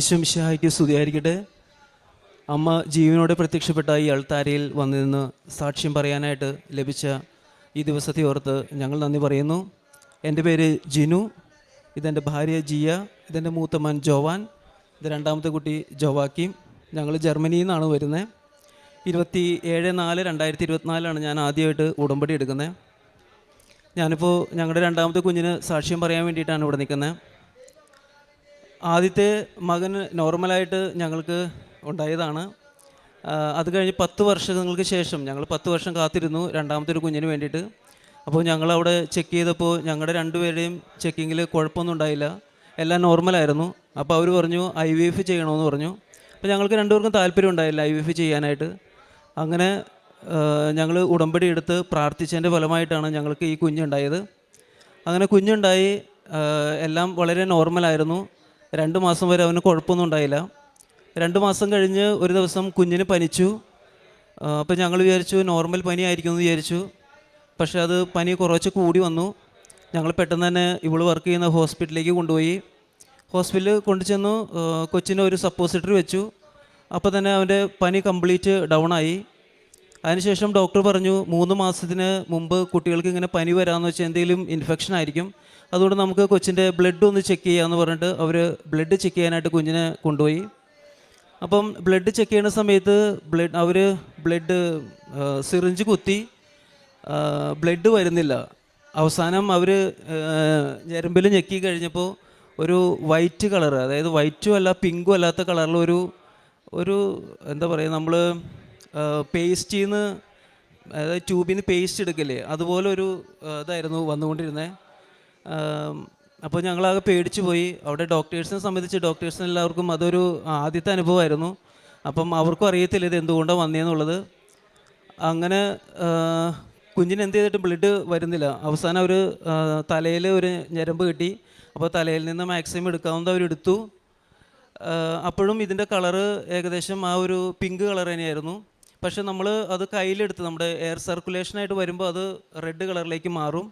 ഈശ്വംശായിക്ക് സ്തുതിയായിരിക്കട്ടെ. അമ്മ ജീവനോടെ പ്രത്യക്ഷപ്പെട്ട ഈ അൾത്താരയിൽ വന്നു നിന്ന് സാക്ഷ്യം പറയാനായിട്ട് ലഭിച്ച ഈ ദിവസത്തെ ഓർത്ത് ഞങ്ങൾ നന്ദി പറയുന്നു. എന്റെ പേര് ജിനു ഇതെന്റെ ഭാര്യ ജിയ ഇതെന്റെ മൂത്ത മകൻ ജോവാൻ ഇത് രണ്ടാമത്തെ കുട്ടി ജോവാക്കിം. ഞങ്ങൾ ജർമ്മനിയിൽ നിന്നാണ് വരുന്നത്. ഇരുപത്തി ഏഴ് നാല് രണ്ടായിരത്തി ഇരുപത്തിനാലിലാണ് ഞാൻ ആദ്യമായിട്ട് ഉടമ്പടി എടുക്കുന്നത്. ഞാനിപ്പോൾ ഞങ്ങളുടെ രണ്ടാമത്തെ കുഞ്ഞിന് സാക്ഷ്യം പറയാൻ വേണ്ടിയിട്ടാണ് ഇവിടെ നിൽക്കുന്നത്. ആദ്യത്തെ മകന് നോർമലായിട്ട് ഞങ്ങൾക്ക് ഉണ്ടായതാണ്. അത് കഴിഞ്ഞ് പത്ത് വർഷങ്ങൾക്ക് ശേഷം ഞങ്ങൾ പത്ത് വർഷം കാത്തിരുന്നു രണ്ടാമത്തെ ഒരു കുഞ്ഞിന് വേണ്ടിയിട്ട്. അപ്പോൾ ഞങ്ങളവിടെ ചെക്ക് ചെയ്തപ്പോൾ ഞങ്ങളുടെ രണ്ടുപേരുടെയും ചെക്കിങ്ങിൽ കുഴപ്പമൊന്നും ഉണ്ടായില്ല. എല്ലാം നോർമലായിരുന്നു അപ്പോൾ അവർ പറഞ്ഞു ഐ വി എഫ് ചെയ്യണമെന്ന് പറഞ്ഞു. അപ്പോൾ ഞങ്ങൾക്ക് രണ്ടുപേർക്കും താല്പര്യം ഉണ്ടായില്ല ഐ വി എഫ് ചെയ്യാനായിട്ട്. അങ്ങനെ ഞങ്ങൾ ഉടമ്പടി എടുത്ത് പ്രാർത്ഥിച്ചതിന്റെ ഫലമായിട്ടാണ് ഞങ്ങൾക്ക് ഈ കുഞ്ഞുണ്ടായത്. അങ്ങനെ കുഞ്ഞുണ്ടായി എല്ലാം വളരെ നോർമലായിരുന്നു രണ്ട് മാസം വരെ അവന് കുഴപ്പമൊന്നും ഉണ്ടായില്ല. രണ്ട് മാസം കഴിഞ്ഞ് ഒരു ദിവസം കുഞ്ഞിന് പനിച്ചു. അപ്പോൾ ഞങ്ങൾ വിചാരിച്ചു നോർമൽ പനി ആയിരിക്കും എന്ന് വിചാരിച്ചു. പക്ഷേ അത് പനി കുറച്ച് കൂടി വന്നു. ഞങ്ങൾ പെട്ടെന്ന് തന്നെ ഇവൾ വർക്ക് ചെയ്യുന്ന ഹോസ്പിറ്റലിലേക്ക് കൊണ്ടുപോയി. ഹോസ്പിറ്റലിൽ കൊണ്ടുചെന്നു ചെന്നു കൊച്ചിന് ഒരു സപ്പോസിറ്ററി വെച്ചു. അപ്പോൾ തന്നെ അവന്റെ പനി കംപ്ലീറ്റ് ഡൗൺ ആയി. അതിനുശേഷം ഡോക്ടർ പറഞ്ഞു മൂന്ന് മാസത്തിന് മുമ്പ് കുട്ടികൾക്ക് ഇങ്ങനെ പനി വരാമെന്ന് വെച്ചാൽ എന്തെങ്കിലും ഇൻഫെക്ഷൻ ആയിരിക്കും. അതുകൊണ്ട് നമുക്ക് കൊച്ചിന്റെ ബ്ലഡ് ഒന്ന് ചെക്ക് ചെയ്യാമെന്ന് പറഞ്ഞിട്ട് അവർ ബ്ലഡ് ചെക്ക് ചെയ്യാനായിട്ട് കുഞ്ഞിനെ കൊണ്ടുപോയി. അപ്പം ബ്ലഡ് ചെക്ക് ചെയ്യുന്ന സമയത്ത് ബ്ലഡ് അവർ ബ്ലഡ് സിറിഞ്ച് കുത്തി ബ്ലഡ് വരുന്നില്ല. അവസാനം അവർ ഞരമ്പിൽ ഞെക്കി കഴിഞ്ഞപ്പോൾ ഒരു വൈറ്റ് കളർ അതായത് വൈറ്റും അല്ല പിങ്കും അല്ലാത്ത കളറിൽ ഒരു ഒരു എന്താ പറയുക നമ്മൾ പേസ്റ്റിൽ നിന്ന് അതായത് ട്യൂബിൽ നിന്ന് പേസ്റ്റ് എടുക്കില്ലേ? അതുപോലെ ഒരു ഇതായിരുന്നു വന്നുകൊണ്ടിരുന്നത് അപ്പോൾ ഞങ്ങളാകെ പേടിച്ചു പോയി. അവിടെ ഡോക്ടേഴ്സിനെ സംബന്ധിച്ച് ഡോക്ടേഴ്സിന് എല്ലാവർക്കും അതൊരു ആദ്യത്തെ അനുഭവമായിരുന്നു. അപ്പം അവർക്കും അറിയത്തില്ല ഇത് എന്തുകൊണ്ടാണ് വന്നതെന്നുള്ളത് അങ്ങനെ കുഞ്ഞിന് എന്ത് ചെയ്തിട്ട് ബ്ലഡ് വരുന്നില്ല. അവസാനം അവർ തലയിൽ ഒരു ഞരമ്പ് കിട്ടി. അപ്പോൾ തലയിൽ നിന്ന് മാക്സിമം എടുക്കാവുന്നത് അവരെടുത്തു. അപ്പോഴും ഇതിന്റെ കളറ് ഏകദേശം ആ ഒരു പിങ്ക് കളർ തന്നെയായിരുന്നു. പക്ഷെ നമ്മൾ അത് കയ്യിലെടുത്ത് നമ്മുടെ എയർ സർക്കുലേഷനായിട്ട് വരുമ്പോൾ അത് റെഡ് കളറിലേക്ക് മാറും.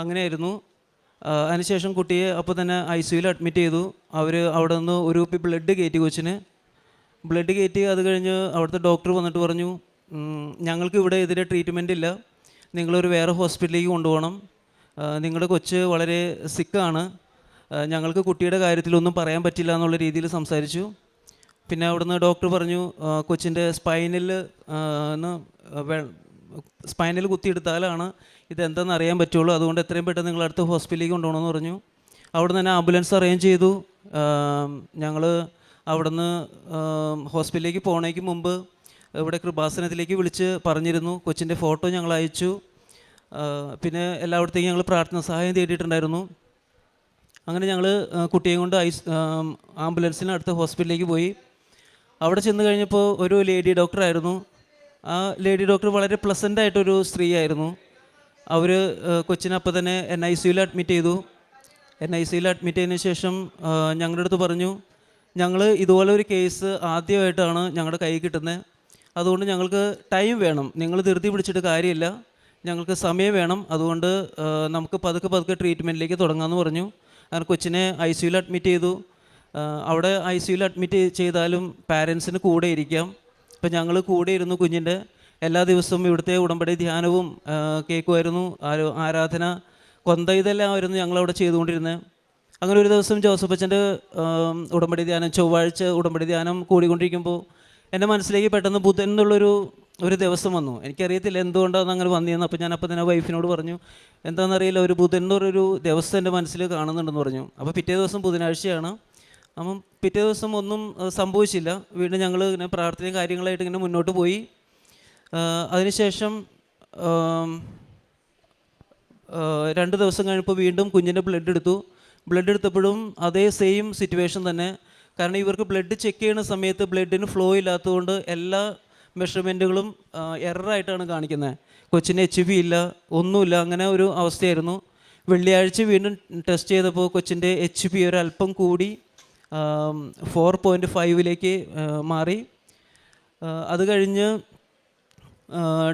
അങ്ങനെയായിരുന്നു. അതിനുശേഷം കുട്ടിയെ അപ്പോൾ തന്നെ ഐ സിയുയിൽ അഡ്മിറ്റ് ചെയ്തു. അവർ അവിടെ നിന്ന് ഒരു കുപ്പി ബ്ലഡ് കയറ്റി കൊച്ചിന്. ബ്ലഡ് കയറ്റി അത് കഴിഞ്ഞ് അവിടുത്തെ ഡോക്ടർ വന്നിട്ട് പറഞ്ഞു ഞങ്ങൾക്ക് ഇവിടെ ഇതിന്റെ ട്രീറ്റ്മെന്റ് ഇല്ല. നിങ്ങളൊരു വേറെ ഹോസ്പിറ്റലിലേക്ക് കൊണ്ടുപോകണം. നിങ്ങളുടെ കൊച്ച് വളരെ സിക്കാണ് ഞങ്ങൾക്ക് കുട്ടിയുടെ കാര്യത്തിലൊന്നും പറയാൻ പറ്റില്ല എന്നുള്ള രീതിയിൽ സംസാരിച്ചു. പിന്നെ അവിടുന്ന് ഡോക്ടർ പറഞ്ഞു കൊച്ചിന്റെ സ്പൈനിൽ സ്പൈനിൽ കുത്തിയെടുത്താലാണ് ഇതെന്തെന്ന് അറിയാൻ പറ്റുള്ളൂ. അതുകൊണ്ട് എത്രയും പെട്ടെന്ന് നിങ്ങൾ അടുത്ത ഹോസ്പിറ്റലിലേക്ക് കൊണ്ടുപോകണമെന്ന് പറഞ്ഞു. അവിടെ തന്നെ ആംബുലൻസ് അറേഞ്ച് ചെയ്തു. ഞങ്ങൾ അവിടുന്ന് ഹോസ്പിറ്റലിലേക്ക് പോണേക്ക് മുമ്പ് ഇവിടെ കൃപാസനത്തിലേക്ക് വിളിച്ച് പറഞ്ഞിരുന്നു. കൊച്ചിന്റെ ഫോട്ടോ ഞങ്ങൾ അയച്ചു. പിന്നെ എല്ലായിടത്തേക്കും ഞങ്ങൾ പ്രാർത്ഥന സഹായം തേടിയിട്ടുണ്ടായിരുന്നു. അങ്ങനെ ഞങ്ങൾ കുട്ടിയെ കൊണ്ട് ഐസ് ആംബുലൻസിന് അടുത്ത ഹോസ്പിറ്റലിലേക്ക് പോയി. അവിടെ ചെന്ന് കഴിഞ്ഞപ്പോൾ ഒരു ലേഡി ഡോക്ടറായിരുന്നു ആ ലേഡി ഡോക്ടർ വളരെ പ്ലസന്റ് ആയിട്ടൊരു സ്ത്രീ ആയിരുന്നു. അവർ കൊച്ചിനപ്പം തന്നെ എൻ ഐ സിയിൽ അഡ്മിറ്റ് ചെയ്തു. എൻ ഐ സിയിൽ അഡ്മിറ്റ് ചെയ്തതിന് ശേഷം ഞങ്ങളുടെ അടുത്ത് പറഞ്ഞു ഞങ്ങൾ ഇതുപോലെ ഒരു കേസ് ആദ്യമായിട്ടാണ് ഞങ്ങളുടെ കൈ കിട്ടുന്നത് അതുകൊണ്ട് ഞങ്ങൾക്ക് ടൈം വേണം. നിങ്ങൾ ധൃതി പിടിച്ചിട്ട് കാര്യമില്ല. ഞങ്ങൾക്ക് സമയം വേണം. അതുകൊണ്ട് നമുക്ക് പതുക്കെ പതുക്കെ ട്രീറ്റ്മെന്റിലേക്ക് തുടങ്ങാമെന്ന് പറഞ്ഞു. അങ്ങനെ കൊച്ചിനെ ഐ സിയിൽ അഡ്മിറ്റ് ചെയ്തു. അവിടെ ഐ സിയുയിൽ അഡ്മിറ്റ് ചെയ്താലും പാരൻസിന് കൂടെ ഇരിക്കാം. അപ്പം ഞങ്ങൾ കൂടെ ഇരുന്നു കുഞ്ഞിന്റെ എല്ലാ ദിവസവും ഇവിടുത്തെ ഉടമ്പടി ധ്യാനവും കേൾക്കുമായിരുന്നു ആരോ- ആരാധന കൊന്ത ഇതെല്ലാം ആയിരുന്നു ഞങ്ങളവിടെ ചെയ്തുകൊണ്ടിരുന്നത് അങ്ങനെ ഒരു ദിവസം ജോസഫ് അച്ഛന്റെ ഉടമ്പടി ധ്യാനം ചൊവ്വാഴ്ച ഉടമ്പടി ധ്യാനം കൂടിക്കൊണ്ടിരിക്കുമ്പോൾ എന്റെ മനസ്സിലേക്ക് പെട്ടെന്ന് ബുധൻ എന്നുള്ളൊരു ഒരു ദിവസം വന്നു. എനിക്കറിയത്തില്ല എന്തുകൊണ്ടാണ് അങ്ങനെ വന്നിരുന്നത് അപ്പോൾ ഞാൻ അപ്പോൾ തന്നെ വൈഫിനോട് പറഞ്ഞു എന്താണെന്നറിയില്ല ഒരു ബുധൻ എന്നൊരു ദിവസം എന്റെ മനസ്സിൽ കാണുന്നുണ്ടെന്ന് പറഞ്ഞു. അപ്പോൾ പിറ്റേ ദിവസം ബുധനാഴ്ചയാണ്. അപ്പം പിറ്റേ ദിവസം ഒന്നും സംഭവിച്ചില്ല. വീണ്ടും ഞങ്ങൾ ഇങ്ങനെ പ്രാർത്ഥനയും കാര്യങ്ങളായിട്ട് ഇങ്ങനെ മുന്നോട്ട് പോയി. അതിനുശേഷം രണ്ട് ദിവസം കഴിഞ്ഞപ്പോൾ വീണ്ടും കുഞ്ഞിന്റെ ബ്ലഡ് എടുത്തു. ബ്ലഡ് എടുത്തപ്പോഴും അതേ സെയിം സിറ്റുവേഷൻ തന്നെ. കാരണം ഇവർക്ക് ബ്ലഡ് ചെക്ക് ചെയ്യുന്ന സമയത്ത് ബ്ലഡിന് ഫ്ലോ ഇല്ലാത്തതുകൊണ്ട് എല്ലാ മെഷർമെന്റുകളും എററായിട്ടാണ് കാണിക്കുന്നത്. കൊച്ചിന് എച്ച് ബി ഇല്ല ഒന്നുമില്ല അങ്ങനെ ഒരു അവസ്ഥയായിരുന്നു. വെള്ളിയാഴ്ച വീണ്ടും ടെസ്റ്റ് ചെയ്തപ്പോൾ കൊച്ചിന്റെ എച്ച് ബി ഒരല്പം കൂടി ഫോർ പോയിന്റ് ഫൈവിലേക്ക് മാറി. അത് കഴിഞ്ഞ്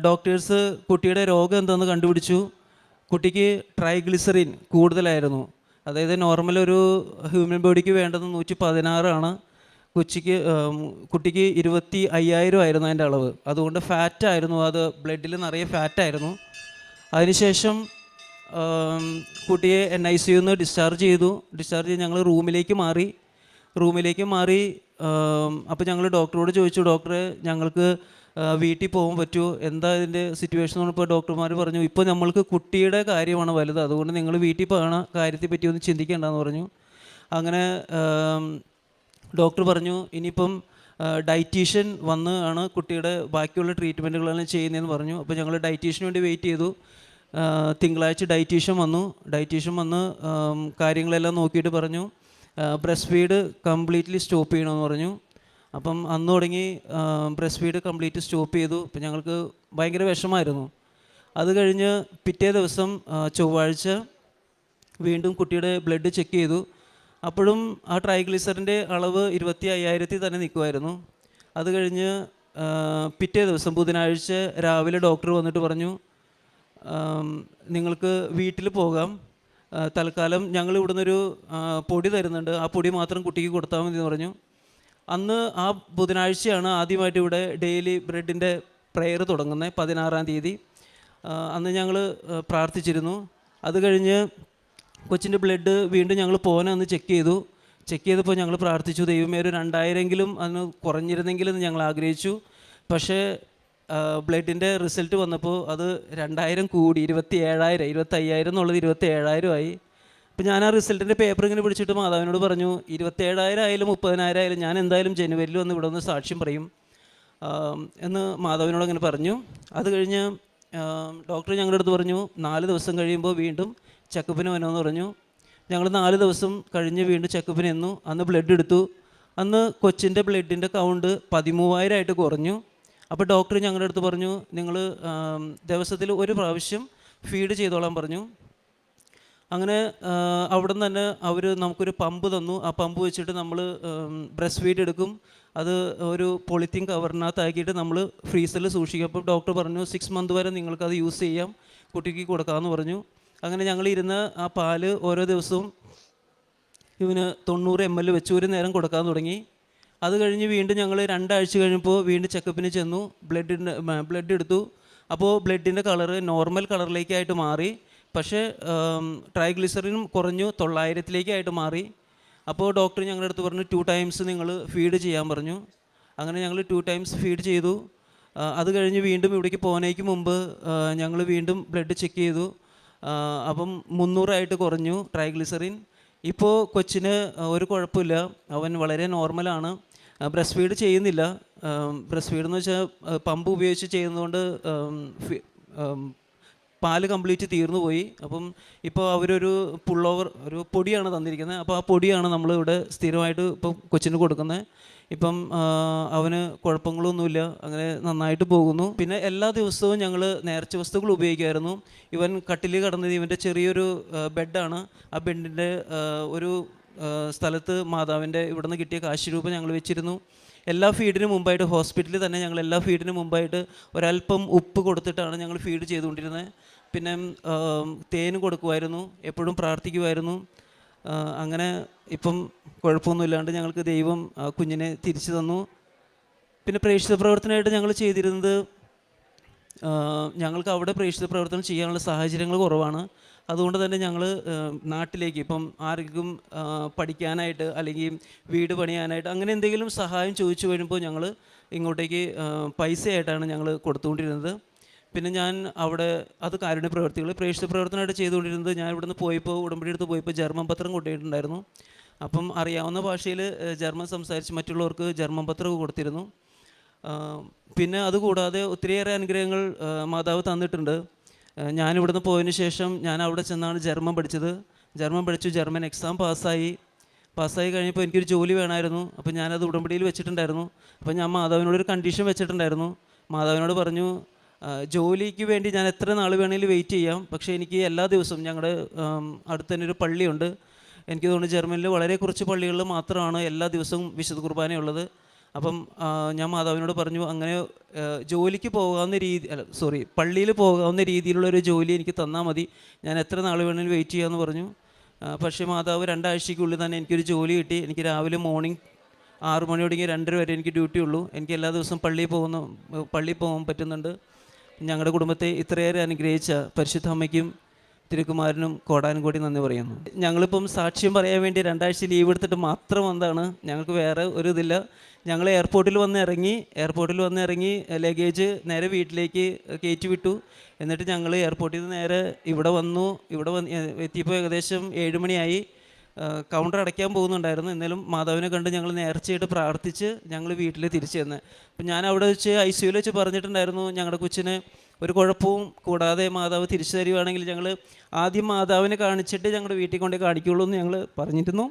ഡോക്ടേഴ്സ് കുട്ടിയുടെ രോഗം എന്തെന്ന് കണ്ടുപിടിച്ചു. കുട്ടിക്ക് ട്രൈഗ്ലിസറിൻ കൂടുതലായിരുന്നു. അതായത് നോർമൽ ഒരു ഹ്യൂമൻ ബോഡിക്ക് വേണ്ടത് നൂറ്റി പതിനാറാണ് കൊച്ചിക്ക് കുട്ടിക്ക് ഇരുപത്തി അയ്യായിരം ആയിരുന്നു അതിന്റെ അളവ്. അതുകൊണ്ട് ഫാറ്റായിരുന്നു അത് ബ്ലഡിൽ നിറയെ ഫാറ്റായിരുന്നു അതിനുശേഷം കുട്ടിയെ എൻ ഐ സി നിന്ന് ഡിസ്ചാർജ് ചെയ്തു. ഡിസ്ചാർജ് ചെയ്ത് ഞങ്ങൾ റൂമിലേക്ക് മാറി. റൂമിലേക്ക് മാറി അപ്പോൾ ഞങ്ങൾ ഡോക്ടറോട് ചോദിച്ചു ഡോക്ടറെ ഞങ്ങൾക്ക് വീട്ടിൽ പോകാൻ പറ്റുമോ എന്താ ഇതിന്റെ സിറ്റുവേഷൻ എന്ന് പറഞ്ഞപ്പോൾ ഡോക്ടർമാർ പറഞ്ഞു ഇപ്പോൾ നമ്മൾക്ക് കുട്ടിയുടെ കാര്യമാണ് വലുത്. അതുകൊണ്ട് നിങ്ങൾ വീട്ടിൽ പോകുന്ന കാര്യത്തെ പറ്റി ചിന്തിക്കേണ്ട ചിന്തിക്കേണ്ടെന്ന് പറഞ്ഞു. അങ്ങനെ ഡോക്ടർ പറഞ്ഞു ഇനിയിപ്പം ഡയറ്റീഷ്യൻ വന്ന് ആണ് കുട്ടിയുടെ ബാക്കിയുള്ള ട്രീറ്റ്മെന്റുകളെല്ലാം ചെയ്യുന്നതെന്ന് പറഞ്ഞു. അപ്പോൾ ഞങ്ങൾ ഡയറ്റീഷ്യന് വേണ്ടി വെയിറ്റ് ചെയ്തു. തിങ്കളാഴ്ച ഡയറ്റീഷ്യൻ വന്നു. ഡയറ്റീഷ്യൻ വന്ന് കാര്യങ്ങളെല്ലാം നോക്കിയിട്ട് പറഞ്ഞു. ബ്രസ്റ്റ് ഫീഡ് കംപ്ലീറ്റ്ലി സ്റ്റോപ്പ് ചെയ്യണമെന്ന് പറഞ്ഞു. അപ്പം അന്ന് തുടങ്ങി ബ്രസ്റ്റ് ഫീഡ് കംപ്ലീറ്റ് സ്റ്റോപ്പ് ചെയ്തു. അപ്പം ഞങ്ങൾക്ക് ഭയങ്കര വിഷമായിരുന്നു അത് കഴിഞ്ഞ് പിറ്റേ ദിവസം ചൊവ്വാഴ്ച വീണ്ടും കുട്ടിയുടെ ബ്ലഡ് ചെക്ക് ചെയ്തു. അപ്പോഴും ആ ട്രൈഗ്ലിസറിന്റെ അളവ് ഇരുപത്തി അയ്യായിരത്തിൽ തന്നെ നിൽക്കുമായിരുന്നു. അത് കഴിഞ്ഞ് പിറ്റേ ദിവസം ബുധനാഴ്ച രാവിലെ ഡോക്ടർ വന്നിട്ട് പറഞ്ഞു നിങ്ങൾക്ക് വീട്ടിൽ പോകാം. തൽക്കാലം ഞങ്ങൾ ഇവിടുന്ന് ഒരു പൊടി തരുന്നുണ്ട്. ആ പൊടി മാത്രം കുട്ടിക്ക് കൊടുത്താൽ മതി എന്ന് പറഞ്ഞു. അന്ന് ആ ബുധനാഴ്ചയാണ് ആദ്യമായിട്ട് ഇവിടെ ഡെയിലി ബ്രെഡിന്റെ പ്രെയർ തുടങ്ങുന്നത് പതിനാറാം തീയതി. അന്ന് ഞങ്ങൾ പ്രാർത്ഥിച്ചിരുന്നു. അത് കഴിഞ്ഞ് കൊച്ചിന്റെ ബ്ലഡ് വീണ്ടും ഞങ്ങൾ പോകാൻ അന്ന് ചെക്ക് ചെയ്തു. ചെക്ക് ചെയ്തപ്പോൾ ഞങ്ങൾ പ്രാർത്ഥിച്ചു ദൈവമേ ഒരു രണ്ടായിരമെങ്കിലും അന്ന് കുറഞ്ഞിരുന്നെങ്കിലും ഞങ്ങൾ ആഗ്രഹിച്ചു. പക്ഷേ ബ്ലഡിന്റെ റിസൾട്ട് വന്നപ്പോൾ അത് രണ്ടായിരം കൂടി ഇരുപത്തി ഏഴായിരം ഇരുപത്തി അയ്യായിരം എന്നുള്ളത് ഇരുപത്തി ഏഴായിരം ആയി. അപ്പോൾ ഞാൻ ആ റിസൾട്ടിന്റെ പേപ്പർ ഇങ്ങനെ പിടിച്ചിട്ട് മാതാവിനോട് പറഞ്ഞു ഇരുപത്തേഴായിരം ആയാലും മുപ്പതിനായിരം ആയാലും ഞാൻ എന്തായാലും ജനുവരിയിൽ വന്ന് ഇവിടെ ഒന്ന് സാക്ഷ്യം പറയും. എന്ന് മാതാവിനോട് അങ്ങനെ പറഞ്ഞു. അത് കഴിഞ്ഞ് ഡോക്ടർ ഞങ്ങളുടെ അടുത്ത് പറഞ്ഞു നാല് ദിവസം കഴിയുമ്പോൾ വീണ്ടും ചെക്കപ്പിന് വനമെന്ന് പറഞ്ഞു. ഞങ്ങൾ നാല് ദിവസം കഴിഞ്ഞ് വീണ്ടും ചെക്കപ്പിന് എന്നു അന്ന് ബ്ലഡ് എടുത്തു. അന്ന് കൊച്ചിന്റെ ബ്ലഡിന്റെ കൗണ്ട് പതിമൂവായിരമായിട്ട് കുറഞ്ഞു. അപ്പോൾ ഡോക്ടർ ഞങ്ങളുടെ അടുത്ത് പറഞ്ഞു നിങ്ങൾ ദിവസത്തിൽ ഒരു പ്രാവശ്യം ഫീഡ് ചെയ്തോളാൻ പറഞ്ഞു. അങ്ങനെ അവിടെ നിന്ന് തന്നെ അവർ നമുക്കൊരു പമ്പ് തന്നു. ആ പമ്പ് വെച്ചിട്ട് നമ്മൾ ബ്രസ്റ്റ് ഫീഡ് എടുക്കും. അത് ഒരു പൊളിത്തീൻ കവറിനകത്താക്കിയിട്ട് നമ്മൾ ഫ്രീസറിൽ സൂക്ഷിക്കും. അപ്പോൾ ഡോക്ടർ പറഞ്ഞു സിക്സ് മന്ത് വരെ നിങ്ങൾക്കത് യൂസ് ചെയ്യാം. കുട്ടിക്ക് കൊടുക്കാമെന്ന് പറഞ്ഞു. അങ്ങനെ ഞങ്ങൾ ഇരുന്ന് ആ പാൽ ഓരോ ദിവസവും ഇവന് തൊണ്ണൂറ് എം എൽ വെച്ച് ഒരു നേരം കൊടുക്കാൻ തുടങ്ങി. അത് കഴിഞ്ഞ് വീണ്ടും ഞങ്ങൾ രണ്ടാഴ്ച കഴിഞ്ഞപ്പോൾ വീണ്ടും ചെക്കപ്പിന് ചെന്നു. ബ്ലഡിന്റെ ബ്ലഡ് എടുത്തു. അപ്പോൾ ബ്ലഡിന്റെ കളറ് നോർമൽ കളറിലേക്കായിട്ട് മാറി. പക്ഷേ ട്രൈഗ്ലിസറിനും കുറഞ്ഞു. തൊള്ളായിരത്തിലേക്കായിട്ട് മാറി. അപ്പോൾ ഡോക്ടർ ഞങ്ങളുടെ അടുത്ത് പറഞ്ഞു ടു ടൈംസ് നിങ്ങൾ ഫീഡ് ചെയ്യാൻ പറഞ്ഞു. അങ്ങനെ ഞങ്ങൾ ടു ടൈംസ് ഫീഡ് ചെയ്തു. അത് കഴിഞ്ഞ് വീണ്ടും ഇവിടേക്ക് പോകുന്നതിന് മുമ്പ് ഞങ്ങൾ വീണ്ടും ബ്ലഡ് ചെക്ക് ചെയ്തു. അപ്പം മുന്നൂറായിട്ട് കുറഞ്ഞു ട്രൈഗ്ലിസറിൻ ഇപ്പോൾ കൊച്ചിന് ഒരു കുഴപ്പമില്ല. അവൻ വളരെ നോർമലാണ് ബ്രസ്റ്റ് ഫീഡ് ചെയ്യുന്നില്ല. ബ്രസ്റ്റ് ഫീഡ് എന്ന് വെച്ചാൽ പമ്പ് ഉപയോഗിച്ച് ചെയ്യുന്നതുകൊണ്ട് പാൽ കംപ്ലീറ്റ് തീർന്നു പോയി. അപ്പം ഇപ്പോൾ അവരൊരു പുള്ളോവർ ഒരു പൊടിയാണ് തന്നിരിക്കുന്നത്. അപ്പോൾ ആ പൊടിയാണ് നമ്മൾ ഇവിടെ സ്ഥിരമായിട്ട് ഇപ്പം കൊച്ചിന് കൊടുക്കുന്നത്. ഇപ്പം അവന് കുഴപ്പങ്ങളൊന്നുമില്ല. അങ്ങനെ നന്നായിട്ട് പോകുന്നു. പിന്നെ എല്ലാ ദിവസവും ഞങ്ങൾ നേർച്ച വസ്തുക്കൾ ഉപയോഗിക്കുമായിരുന്നു. ഇവൻ കട്ടിൽ കടന്നത് ഇവന്റെ ചെറിയൊരു ബെഡാണ്. ആ ബെഡിന്റെ ഒരു സ്ഥലത്ത് മാതാവിന്റെ ഇവിടുന്ന് കിട്ടിയ കാശ് രൂപ ഞങ്ങൾ വെച്ചിരുന്നു. എല്ലാ ഫീഡിനും മുമ്പായിട്ട് ഹോസ്പിറ്റലിൽ തന്നെ ഞങ്ങൾ എല്ലാ ഫീഡിനും മുമ്പായിട്ട് ഒരല്പം ഉപ്പ് കൊടുത്തിട്ടാണ് ഞങ്ങൾ ഫീഡ് ചെയ്തുകൊണ്ടിരുന്നത്. പിന്നെ തേനും കൊടുക്കുമായിരുന്നു എപ്പോഴും പ്രാർത്ഥിക്കുമായിരുന്നു. അങ്ങനെ ഇപ്പം കുഴപ്പമൊന്നുമില്ലാണ്ട് ഞങ്ങൾക്ക് ദൈവം കുഞ്ഞിനെ തിരിച്ചു തന്നു. പിന്നെ പ്രേക്ഷിത പ്രവർത്തനമായിട്ട് ഞങ്ങൾ ചെയ്തിരുന്നത് ഞങ്ങൾക്ക് അവിടെ പ്രേക്ഷിത പ്രവർത്തനം ചെയ്യാനുള്ള സാഹചര്യങ്ങൾ കുറവാണ്. അതുകൊണ്ട് തന്നെ ഞങ്ങൾ നാട്ടിലേക്ക് ഇപ്പം ആർക്കും പഠിക്കാനായിട്ട് അല്ലെങ്കിൽ വീട് പണിയാനായിട്ട് അങ്ങനെ എന്തെങ്കിലും സഹായം ചോദിച്ചു വരുമ്പോൾ ഞങ്ങൾ ഇങ്ങോട്ടേക്ക് പൈസയായിട്ടാണ് ഞങ്ങൾ കൊടുത്തുകൊണ്ടിരുന്നത്. പിന്നെ ഞാൻ അവിടെ അത് കാരുണ്യ പ്രവർത്തികൾ പ്രേക്ഷിത പ്രവർത്തനമായിട്ട് ചെയ്തുകൊണ്ടിരുന്നത് ഞാൻ ഇവിടുന്ന് പോയപ്പോൾ ഉടമ്പടി എടുത്ത് പോയപ്പോൾ ജർമ്മൻ പത്രം കൊണ്ടുപോയിട്ടുണ്ടായിരുന്നു. അപ്പം അറിയാവുന്ന ഭാഷയിൽ ജർമ്മൻ സംസാരിച്ച് മറ്റുള്ളവർക്ക് ജർമ്മൻ പത്രം കൊടുത്തിരുന്നു. പിന്നെ അതുകൂടാതെ ഒത്തിരിയേറെ അനുഗ്രഹങ്ങൾ മാതാവ് തന്നിട്ടുണ്ട്. ഞാനിവിടുന്ന് പോയതിന് ശേഷം ഞാൻ അവിടെ ചെന്നാണ് ജർമ്മൻ പഠിച്ചത്. ജർമ്മൻ പഠിച്ചു ജർമ്മൻ എക്സാം പാസ്സായി. പാസ്സായി കഴിഞ്ഞപ്പോൾ എനിക്കൊരു ജോലി വേണമായിരുന്നു. അപ്പോൾ ഞാനത് ഉടമ്പടിയിൽ വെച്ചിട്ടുണ്ടായിരുന്നു. അപ്പോൾ ഞാൻ മാതാവിനോടൊരു കണ്ടീഷൻ വെച്ചിട്ടുണ്ടായിരുന്നു. മാതാവിനോട് പറഞ്ഞു ജോലിക്ക് വേണ്ടി ഞാൻ എത്ര നാൾ വേണമെങ്കിലും വെയിറ്റ് ചെയ്യാം. പക്ഷേ എനിക്ക് എല്ലാ ദിവസവും ഞങ്ങളുടെ അടുത്ത് തന്നെ ഒരു പള്ളിയുണ്ട്. എനിക്ക് തോന്നുന്നു ജർമ്മനിൽ വളരെ കുറച്ച് പള്ളികളിൽ മാത്രമാണ് എല്ലാ ദിവസവും വിശുദ്ധ കുർബാനയുള്ളത് അപ്പം ഞാൻ മാതാവിനോട് പറഞ്ഞു അങ്ങനെ ജോലിക്ക് പോകാവുന്ന രീതി അല്ല സോറി പള്ളിയിൽ പോകാവുന്ന രീതിയിലുള്ള ഒരു ജോലി എനിക്ക് തന്നാൽ മതി. ഞാൻ എത്ര നാൾ വേണമെങ്കിലും വെയിറ്റ് ചെയ്യാമെന്ന് പറഞ്ഞു. പക്ഷേ മാതാവ് രണ്ടാഴ്ചയ്ക്കുള്ളിൽ തന്നെ എനിക്കൊരു ജോലി കിട്ടി. എനിക്ക് രാവിലെ മോർണിംഗ് ആറു മണിയോടെങ്കിൽ രണ്ടര വരെ എനിക്ക് ഡ്യൂട്ടി ഉള്ളൂ. എനിക്ക് എല്ലാ ദിവസവും പള്ളിയിൽ പോകുന്ന പള്ളിയിൽ പോകാൻ പറ്റുന്നുണ്ട്. ഞങ്ങളുടെ കുടുംബത്തെ ഇത്രയേറെ അനുഗ്രഹിച്ച പരിശുദ്ധ അമ്മയ്ക്കും തിരുക്കുമാരനും കോടാനും കൂടി നന്ദി പറയുന്നു. ഞങ്ങളിപ്പം സാക്ഷ്യം പറയാൻ വേണ്ടി രണ്ടാഴ്ച ലീവ് എടുത്തിട്ട് മാത്രം വന്നതാണ്. ഞങ്ങൾക്ക് വേറെ ഒരു ഇതില്ല. ഞങ്ങൾ എയർപോർട്ടിൽ വന്ന് ഇറങ്ങി എയർപോർട്ടിൽ വന്ന് ഇറങ്ങി ലഗേജ് നേരെ വീട്ടിലേക്ക് കയറ്റി വിട്ടു. എന്നിട്ട് ഞങ്ങൾ എയർപോർട്ടിൽ നിന്ന് നേരെ ഇവിടെ വന്നു. ഇവിടെ വന്ന് എത്തിയപ്പോൾ ഏകദേശം ഏഴ് മണിയായി കൗണ്ടർ അടയ്ക്കാൻ പോകുന്നുണ്ടായിരുന്നു. എന്നാലും മാതാവിനെ കണ്ട് ഞങ്ങൾ നേർച്ചയായിട്ട് പ്രാർത്ഥിച്ച് ഞങ്ങൾ വീട്ടിൽ തിരിച്ചു തന്നെ അപ്പം ഞാൻ അവിടെ വെച്ച് ഐ സിയുയിൽ വെച്ച് പറഞ്ഞിട്ടുണ്ടായിരുന്നു ഞങ്ങളുടെ കൊച്ചിന് ഒരു കുഴപ്പവും കൂടാതെ മാതാവ് തിരിച്ചു തരികയാണെങ്കിൽ ഞങ്ങൾ ആദ്യം മാതാവിനെ കാണിച്ചിട്ട് ഞങ്ങളുടെ വീട്ടിൽ കൊണ്ടേ കാണിക്കുള്ളൂ എന്ന് ഞങ്ങൾ പറഞ്ഞിരുന്നു.